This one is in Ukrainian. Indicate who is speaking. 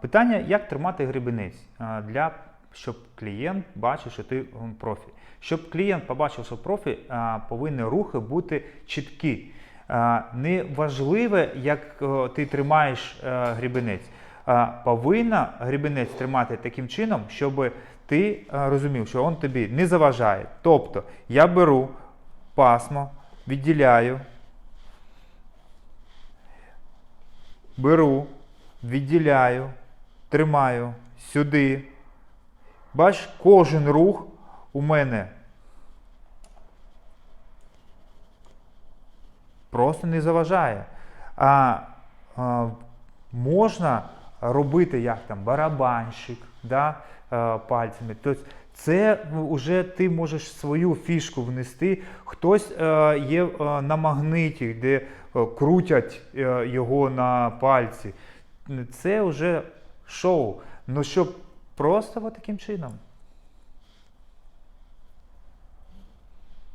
Speaker 1: Питання, як тримати гребенець, для, щоб клієнт бачив, що ти профі. Щоб клієнт побачив, що профі, повинні рухи бути чіткі. А, Не важливе, як ти тримаєш е, гребенець. А, Повинна гребенець тримати таким чином, щоб ти е, розумів, що він тобі не заважає. Тобто я беру пасмо, відділяю, беру, відділяю, тримаю сюди. Бач, кожен рух у мене просто не заважає. А, а можна робити як там барабанщик да, пальцями. Тобто це вже ти можеш свою фішку внести. Хтось е, є е, на магниті, де е, крутять його на пальці. Це вже шоу. Ну щоб просто от таким чином.